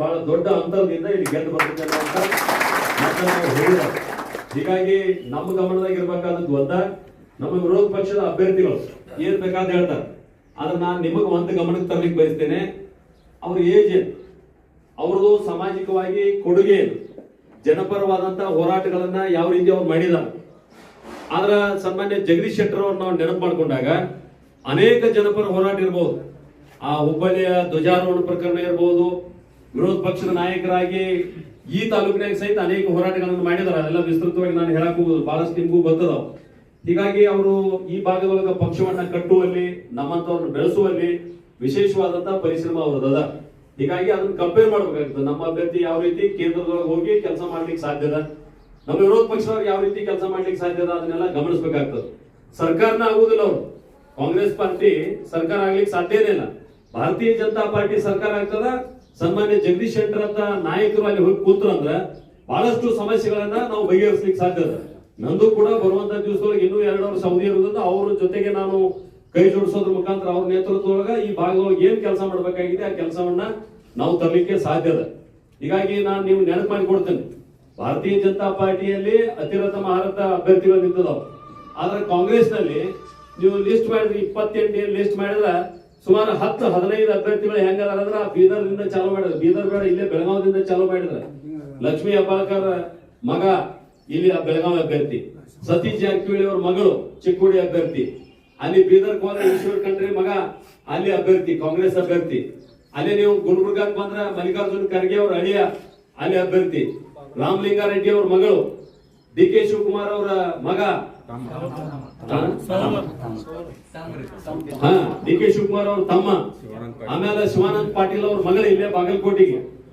ಬಹಳ ದೊಡ್ಡ ಅಂತರದಿಂದ ಇಲ್ಲಿ ಗೆದ್ದು ಬರ್ತದೆ ಅಂತ ನಾವು ಹೇಳಿದ್ದಾರೆ. ಹೀಗಾಗಿ ನಮ್ಮ ಗಮನದಾಗ ಇರಬೇಕಾದದ್ದು ಒಂದ, ನಮ್ಮ ವಿರೋಧ ಪಕ್ಷದ ಅಭ್ಯರ್ಥಿಗಳು ಏನ್ ಬೇಕಾದ ಹೇಳ್ತಾರೆ. ಆದ್ರೆ ನಾನು ನಿಮಗೆ ಒಂದು ಗಮನಕ್ಕೆ ತರ್ಲಿಕ್ಕೆ ಬಯಸ್ತೇನೆ. ಅವ್ರ ಏಜ್ ಏನು? ಅವ್ರದ್ದು ಸಾಮಾಜಿಕವಾಗಿ ಕೊಡುಗೆ ಏನು? ಜನಪರವಾದಂತ ಹೋರಾಟಗಳನ್ನ ಯಾವ ರೀತಿ ಅವ್ರು ಮಾಡಿದ್ದಾರೆ? ಆದ್ರ ಸನ್ಮಾನ್ಯ ಜಗದೀಶ್ ಶೆಟ್ಟರ್ ಅವ್ರನ್ನ ನಾವು ನೆನಪು ಮಾಡ್ಕೊಂಡಾಗ ಅನೇಕ ಜನಪರ ಹೋರಾಟ ಇರಬಹುದು ಆ ಹುಬ್ಬಳ್ಳಿಯ ಧ್ವಜಾರೋಹಣ ಪ್ರಕರಣ ಇರಬಹುದು ವಿರೋಧ ಪಕ್ಷದ ನಾಯಕರಾಗಿ ಈ ತಾಲೂಕಿನಾಗ ಸಹಿತ ಅನೇಕ ಹೋರಾಟಗಳನ್ನು ಮಾಡಿದಾರೆ ಅದೆಲ್ಲ ವಿಸ್ತೃತವಾಗಿ ನಾನು ಹೇಳಕ್ ಹೋಗುದು ಬಹಳಷ್ಟು ನಿಮಗೂ ಗೊತ್ತದ ಹೀಗಾಗಿ ಅವರು ಈ ಭಾಗದೊಳಗ ಪಕ್ಷವನ್ನ ಕಟ್ಟುವಲ್ಲಿ, ನಮ್ಮಂತವ್ರನ್ನ ಬೆಳೆಸುವಲ್ಲಿ ವಿಶೇಷವಾದಂತಹ ಪರಿಶ್ರಮ ಅವರದ ಹೀಗಾಗಿ ಅದನ್ನ ಕಂಪೇರ್ ಮಾಡ್ಬೇಕಾಗ್ತದೆ ನಮ್ಮ ಅಭ್ಯರ್ಥಿ ಯಾವ ರೀತಿ ಕೇಂದ್ರದೊಳಗೆ ಹೋಗಿ ಕೆಲಸ ಮಾಡ್ಲಿಕ್ಕೆ ಸಾಧ್ಯದ ನಮ್ಮ ವಿರೋಧ ಪಕ್ಷದವ್ರು ಯಾವ ರೀತಿ ಕೆಲಸ ಮಾಡ್ಲಿಕ್ಕೆ ಸಾಧ್ಯದ ಅದನ್ನೆಲ್ಲ ಗಮನಿಸಬೇಕಾಗ್ತದೆ. ಸರ್ಕಾರನ ಆಗುದಿಲ್ಲ ಅವರು. ಕಾಂಗ್ರೆಸ್ ಪಾರ್ಟಿ ಸರ್ಕಾರ ಆಗ್ಲಿಕ್ಕೆ ಸಾಧ್ಯನೇ ಇಲ್ಲ. ಭಾರತೀಯ ಜನತಾ ಪಾರ್ಟಿ ಸರ್ಕಾರ ಆಗ್ತದ? ಸನ್ಮಾನ್ಯ ಜಗದೀಶ್ ಶೆಟ್ಟರ್ ಅಂತ ನಾಯಕರು ಅಲ್ಲಿ ಹೋಗಿ ಕೂತ್ರಂದ್ರ ಬಹಳಷ್ಟು ಸಮಸ್ಯೆಗಳನ್ನ ನಾವು ಬಗೆಹರಿಸಲಿಕ್ಕೆ ಸಾಧ್ಯ ಅದ. ನಂದು ಕೂಡ ಬರುವಂತ ದಿವಸದೊಳಗೆ ಇನ್ನೂ ಎರಡು ವರ್ಷ ಅವಧಿ ಇರೋದ್ರಿಂದ ಅವ್ರ ಜೊತೆಗೆ ನಾನು ಕೈ ಜೋಡಿಸೋದ್ರ ಮುಖಾಂತರ ಅವ್ರ ನೇತೃತ್ವದೊಳಗ ಈ ಭಾಗದೊಳಗೆ ಏನ್ ಕೆಲಸ ಮಾಡಬೇಕಾಗಿದೆ ಆ ಕೆಲಸವನ್ನ ನಾವು ತರಲಿಕ್ಕೆ ಸಾಧ್ಯ ಅದ. ಹೀಗಾಗಿ ನಾನು ನೀವು ನೆನಪು ಮಾಡಿಕೊಡ್ತೇನೆ ಭಾರತೀಯ ಜನತಾ ಪಾರ್ಟಿಯಲ್ಲಿ ಅತಿರಥ ಮಹಾರಥ ಅಭ್ಯರ್ಥಿಗಳು ನಿಂತದವು. ಆದ್ರೆ ಕಾಂಗ್ರೆಸ್ನಲ್ಲಿ ನೀವು ಲಿಸ್ಟ್ ಮಾಡಿದ್ರೆ ಇಪ್ಪತ್ತೆಂಟು ಲಿಸ್ಟ್ ಮಾಡಿದ್ರೆ ಸುಮಾರು ಹತ್ತು, ಹದಿನೈದು ಅಭ್ಯರ್ಥಿಗಳು ಹೆಂಗದಾರ ಬೀದರ್ದಿಂದ ಚಾಲೂ ಮಾಡಿದ್ರು. ಬೀದರ್ ಬೇಡ, ಇಲ್ಲೇ ಬೆಳಗಾವದಿಂದ ಚಾಲೂ ಮಾಡಿದ್ರ. ಲಕ್ಷ್ಮಿ ಹೆಬ್ಬಾಳ್ಕರ್ ಮಗ, ಇಲ್ಲಿ ಬೆಳಗಾವಿ ಅಭ್ಯರ್ಥಿ. ಸತೀಶ್ ಜಾರಕಿಹೊಳಿ ಅವ್ರ ಮಗಳು, ಚಿಕ್ಕೋಡಿ ಅಭ್ಯರ್ಥಿ. ಅಲ್ಲಿ ಬೀದರ್ ಹೋದ್ರೆ ಈಶ್ವರ್ ಖಂಡ್ರೆ ಮಗ, ಅಲ್ಲಿ ಅಭ್ಯರ್ಥಿ, ಕಾಂಗ್ರೆಸ್ ಅಭ್ಯರ್ಥಿ. ಅಲ್ಲಿ ನೀವು ಗುಲ್ಬರ್ಗಾಕ್ ಬಂದ್ರ ಮಲ್ಲಿಕಾರ್ಜುನ್ ಖರ್ಗೆ ಅವ್ರ ಅಳಿಯ, ಅಲ್ಲಿ ಅಭ್ಯರ್ಥಿ. ರಾಮಲಿಂಗಾರೆಡ್ಡಿ ಅವ್ರ ಮಗಳು. ಡಿ ಕೆ ಶಿವಕುಮಾರ್ ಅವರ ಮಗ ಡಿ ಕೆ ಶಿವಕುಮಾರ್ ಅವ್ರ ತಮ್ಮ. ಆಮೇಲೆ ಶಿವಾನಂದ್ ಪಾಟೀಲ್ ಅವ್ರ ಮಗಳು ಇಲ್ಲೇ ಬಾಗಲಕೋಟೆಗೆ.